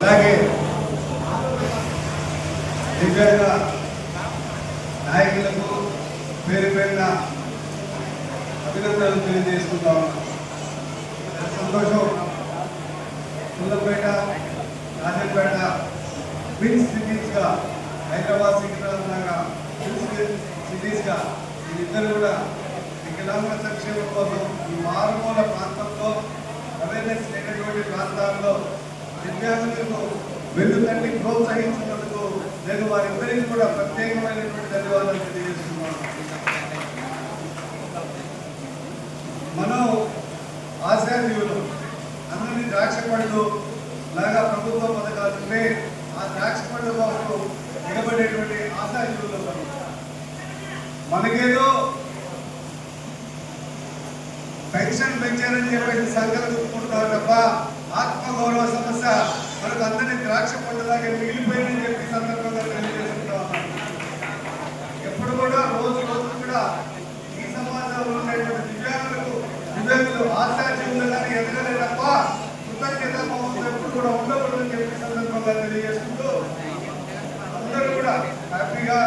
అలాగే దివ్యాంగ నాయకులకు పేరు పేరున అభినందనలు తెలియజేసుకుంటా ఉన్నాం. సంతోషం. పుల్లపేట రాజంపేట ట్విన్ సిటీస్గా హైదరాబాద్ సికింద్రాబాద్గా ట్విన్ సిటీస్గా వీళ్ళిద్దరు కూడా వికలాంగ సంక్షేమం కోసం ఈ మారుమూల ప్రాంతంలో అవేర్నెస్ లేనటువంటి ప్రాంతాల్లో దివ్యాంగులకు వెన్నుతండి ప్రోత్సహించినందుకు నేను వారిద్దరికి కూడా ప్రత్యేకమైనటువంటి ధన్యవాదాలు తెలియజేస్తున్నాను. మనం ఆశాజీవులు అందరినీ ద్రాక్ష పండ్లు లాగా ప్రభుత్వ పథకాలు ఉంటే ఆ ద్రాక్ష పండ్ల కోసం నిలబడేటువంటి ఆశాజీవులు మనకేదో పెన్షన్ పెంచారని చెప్పేసి సంఘాలు చెప్పుకుంటున్నారు తప్ప ఆత్మగౌరవ సమస్య మనకు అందరినీ ద్రాక్ష పండులాగా మిగిలిపోయిందని చెప్పి సందర్భంగా తెలియజేసుకుంటా ఉన్నాను. ఎప్పుడు కూడా రోజు రోజు కూడా ఈ సమాజంలో ఉండేటువంటి దివ్యాంగులకు దివ్యాంగులు ఆశాజీవులని ఎదగలే తప్ప కృతజ్ఞత ఎప్పుడు కూడా ఉండకూడదని చెప్పి సందర్భంగా తెలియజేసుకుంటూ అందరూ కూడా హ్యాపీగా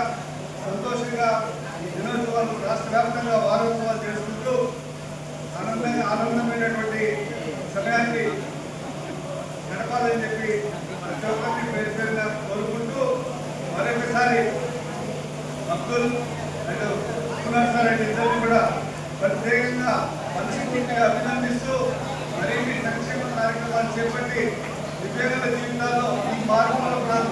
సంతోషంగా ఈ దినోత్సవాలు రాష్ట్ర వ్యాప్తంగా వారోత్సవాలు చేసుకుంటూ ఆనందంగా ఆనందమైనటువంటి సమయాన్ని చెప్పాలని చెప్పి ప్రతి ఒక్కరిని పేరు పేరున కోరుకుంటూ మరొకసారి అబ్దుల్ అండ్ సుకుమార్ ఇద్దరిని కూడా ప్రత్యేకంగా మనస్ఫూర్తిగా అభినందిస్తూ మరిన్ని సంక్షేమ కార్యక్రమాలు చేపట్టి దివ్యాంగుల జీవితాల్లో ఈ మార్పుల ప్రాంతం